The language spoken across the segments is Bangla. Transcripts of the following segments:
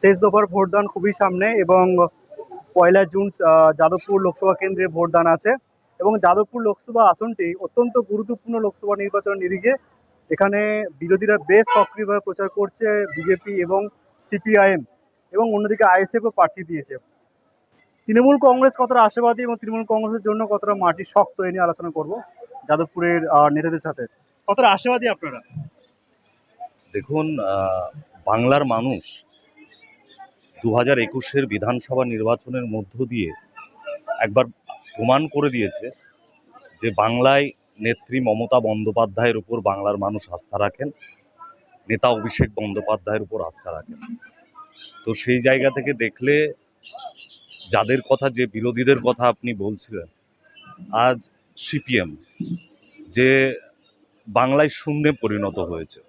শেষ দফার ভোটদান খুবই সামনে এবং পয়লা জুন যাদবপুর লোকসভা কেন্দ্রে ভোটদান আছে এবং যাদবপুর লোকসভা আসনটি অত্যন্ত গুরুত্বপূর্ণ লোকসভা নির্বাচন নিরিখে। এখানে বিরোধীরা বেশ সক্রিয়ভাবে প্রচার করছে বিজেপি এবং সিপিআইএম এবং অন্যদিকে আইএসএফও প্রার্থী দিয়েছে। তৃণমূল কংগ্রেস কতটা আশাবাদী এবং তৃণমূল কংগ্রেসের জন্য কতটা মাটি শক্ত এ নিয়ে আলোচনা করব যাদবপুরের নেতাদের সাথে। কতটা আশাবাদী আপনারা? দেখুন বাংলার মানুষ দু হাজার একুশের বিধানসভা নির্বাচনের মধ্য দিয়ে একবার প্রমাণ করে দিয়েছে যে বাংলায় নেত্রী মমতা বন্দ্যোপাধ্যায়ের উপর বাংলার মানুষ আস্থা রাখেন, নেতা অভিষেক বন্দ্যোপাধ্যায়ের উপর আস্থা রাখেন। তো সেই জায়গা থেকে দেখলে যাদের কথা, যে বিরোধীদের কথা আপনি বলছিলেন, আজ সিপিএম যে বাংলায় শূন্যে পরিণত হয়েছে।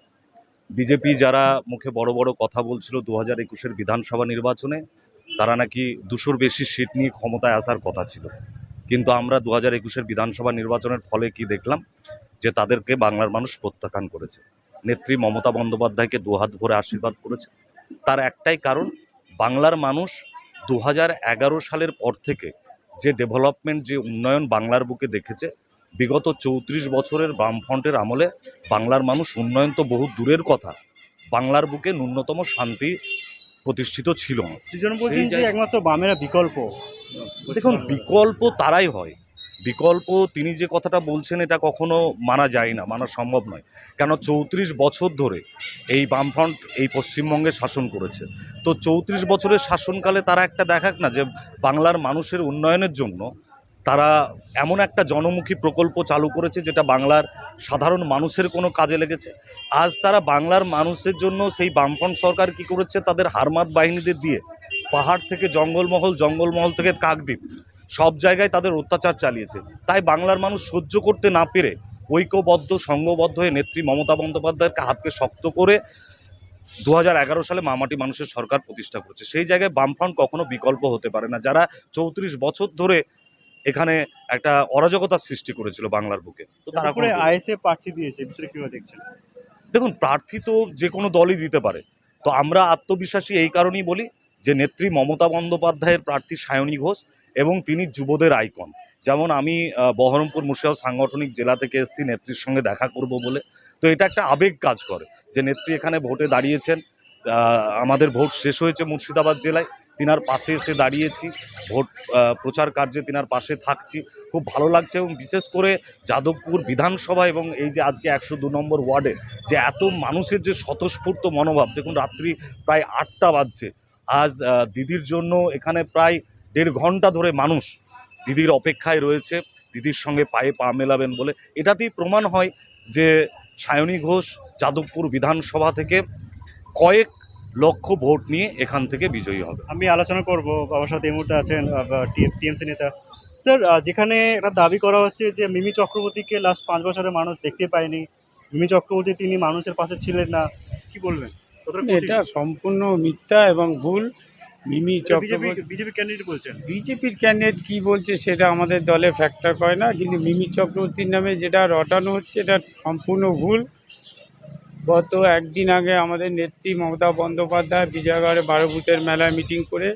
বিজেপি যারা মুখে বড় বড় কথা বলছিল দু হাজার একুশের বিধানসভা নির্বাচনে, তারা নাকি দুশোর বেশি সিট নিয়ে ক্ষমতায় আসার কথা ছিল। কিন্তু আমরা দু হাজার একুশের বিধানসভা নির্বাচনের ফলে কি দেখলাম? যে তাদেরকে বাংলার মানুষ প্রত্যাখ্যান করেছে। নেত্রী মমতা বন্দ্যোপাধ্যায়কে দুহাত ভরে আশীর্বাদ করেছে। তার একটাই কারণ, বাংলার মানুষ দু হাজার এগারো সালের পর থেকে যে ডেভেলপমেন্ট, যে উন্নয়ন বাংলার বুকে দেখেছে বিগত চৌত্রিশ বছরের বামফ্রন্টের আমলে বাংলার মানুষ উন্নয়ন তো বহু দূরের কথা। বাংলার বুকে ন্যূনতম শান্তি প্রতিষ্ঠিত ছিল না। সৃজন বলছেন যে একমাত্র বামেরা বিকল্প। দেখুন বিকল্প তারাই হয়। বিকল্প তিনি যে কথাটা বলছেন এটা কখনো মানা যায় না মানা সম্ভব নয়। কেন চৌত্রিশ বছর ধরে এই বামফ্রন্ট এই পশ্চিমবঙ্গে শাসন করেছে। তো চৌত্রিশ বছরের শাসনকালে তারা একটা দেখাক না যে বাংলার মানুষের উন্নয়নের জন্য তারা এমন একটা জনমুখী প্রকল্প চালু করেছে যেটা বাংলার সাধারণ মানুষের কোনো কাজে লেগেছে। আজ তারা বাংলার মানুষের জন্য সেই বামফ্রন্ট সরকার কি করেছে তাদের হারমাত বাহিনীদের দিয়ে পাহাড় থেকে জঙ্গলমহল জঙ্গলমহল থেকে কাকদ্বীপ সব জায়গায় তাদের অত্যাচার চালিয়েছে। তাই বাংলার মানুষ সহ্য করতে না পেরে ঐক্যবদ্ধ, সংঘবদ্ধ হয়ে নেত্রী মমতা বন্দ্যোপাধ্যায়ের হাতকে শক্ত করে দু হাজার এগারো সালে মামাটি মানুষের সরকার প্রতিষ্ঠা করেছে। সেই জায়গায় বামফ্রন্ট কখনো বিকল্প হতে পারে না। যারা চৌত্রিশ বছর ধরে এখানে একটা অরাজকতার সৃষ্টি করেছিল বাংলার বুকে। তো তারা কোনো- আইএসএ প্রার্থী দিয়েছে কীভাবে দেখছেন? দেখুন প্রার্থী তো যে কোনো দলই দিতে পারে। তো আমরা আত্মবিশ্বাসী এই কারণেই বলি যে নেত্রী মমতা বন্দ্যোপাধ্যায়ের প্রার্থী সায়নী ঘোষ এবং তিনি যুবদের আইকন। যেমন আমি বহরমপুর মুর্শিদাবাদ সাংগঠনিক জেলা থেকে এসেছি নেত্রীর সঙ্গে দেখা করব বলে। তো এটা একটা আবেগ কাজ করে যে নেত্রী এখানে ভোটে দাঁড়িয়েছেন। আমাদের ভোট শেষ হয়েছে মুর্শিদাবাদ জেলায়। তিনার পাশে এসে দাঁড়িয়েছি, ভোট প্রচার কার্যে তিনার পাশে থাকছি। খুব ভালো লাগছে এবং বিশেষ করে যাদবপুর বিধানসভা এবং এই যে আজকে একশো দু নম্বর ওয়ার্ডে যে এত মানুষের যে স্বতঃস্ফূর্ত মনোভাব, দেখুন রাত্রি প্রায় আটটা বাজছে। আজ দিদির জন্য এখানে প্রায় দেড় ঘণ্টা ধরে মানুষ দিদির অপেক্ষায় রয়েছে, দিদির সঙ্গে পায়ে পা মেলাবেন বলে। এটাতেই প্রমাণ হয় যে সায়নী ঘোষ যাদবপুর বিধানসভা থেকে কয়েক লক্ষ ভোট নিয়ে এখান থেকে বিজয়ী হবে। আমি আলোচনা করব বাবার সাথে এই মুহূর্তে আছেন টিএমসি নেতা। স্যার যেখানে একটা দাবি করা হচ্ছে যে মিমি চক্রবর্তীকে লাস্ট পাঁচ বছরের মানুষ দেখতে পায়নি। মিমি চক্রবর্তী তিনি মানুষের পাশে ছিলেন না। কি বলবেন? এটা সম্পূর্ণ মিথ্যা এবং ভুল। মিমি চক্রবর্তী বিজেপি ক্যান্ডিডেট বলছেন। বিজেপির ক্যান্ডিডেট কি বলছে সেটা আমাদের দলে ফ্যাক্টর করে না কিন্তু মিমি চক্রবর্তীর নামে যেটা রটানো হচ্ছে এটা সম্পূর্ণ ভুল। গত একদিন আগে আমাদের নেত্রী মমতা বন্দ্যোপাধ্যায় বিজয়গড়ে বারো বুথের মেলায় মিটিং করে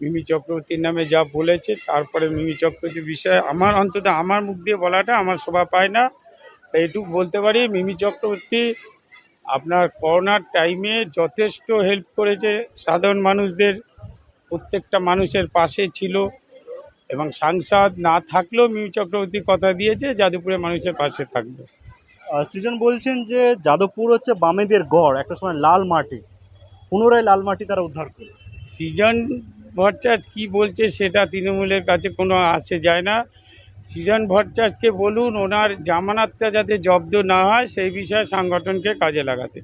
মিমি চক্রবর্তীর নামে যা বলেছে, তারপরে মিমি চক্রবর্তীর বিষয়ে আমার অন্তত আমার মুখ দিয়ে বলাটা আমার শোভা পায় না। তাই এটুকু বলতে পারি, মিমি চক্রবর্তী আপনার করোনার টাইমে যথেষ্ট হেল্প করেছে, সাধারণ মানুষদের, প্রত্যেকটা মানুষের পাশে ছিল এবং সাংসদ না থাকলেও মিমি চক্রবর্তী কথা দিয়েছে, যাদবপুরের মানুষের পাশে থাকবে। সৃজন বলছেন যে যাদবপুর হচ্ছে বামেদের গড় একটা সময় লাল মাটি। পুনরায় লাল মাটি তারা উদ্ধার করে সৃজন ভট্টাচার্য কী বলছে সেটা তৃণমূলের কাছে কোনো আসে যায় না। সৃজন ভট্টাচার্যকে বলুন ওনার জামানাতটা যাতে জব্দ না হয় সেই বিষয়ে সংগঠনকে কাজে লাগাতে।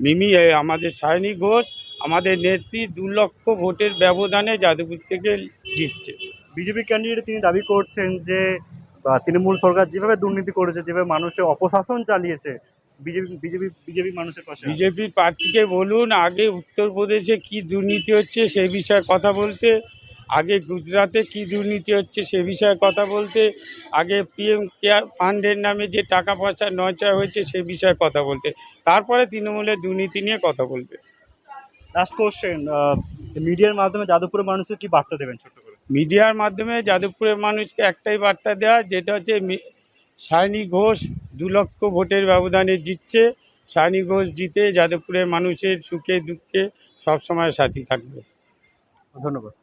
মিমি আমাদের সায়নী ঘোষ আমাদের নেত্রী দু লক্ষ ভোটের ব্যবধানে যাদবপুর থেকে জিতছে। বিজেপি ক্যান্ডিডেট তিনি দাবি করছেন যে বা তৃণমূল সরকার যেভাবে দুর্নীতি করেছে যেভাবে মানুষের অপশাসন চালিয়েছে বিজেপি বিজেপি বিজেপি মানুষের পাশে আছে। প্রার্থীকে বলুন আগে উত্তরপ্রদেশে কি দুর্নীতি হচ্ছে সে বিষয়ে কথা বলতে আগে গুজরাটে কি দুর্নীতি হচ্ছে সে বিষয়ে কথা বলতে আগে পিএম কেয়ার ফান্ডের নামে যে টাকা পয়সা নয়চয় হয়েছে সে বিষয়ে কথা বলতে তারপরে তৃণমূলের দুর্নীতি নিয়ে কথা বলবে লাস্ট কোশ্চেন মিডিয়ার মাধ্যমে যাদবপুরের মানুষের কি বার্তা দেবেন ছোট্ট করে মিডিয়ার মাধ্যমে যাদবপুরের মানুষকে একটাই বার্তা দেওয়া যেটা হচ্ছে মি- সায়নী ঘোষ দু লক্ষ ভোটের ব্যবধানে জিতছে সায়নী ঘোষ জিতে যাদবপুরের মানুষের সুখে দুঃখে সবসময় সাথী থাকবে ধন্যবাদ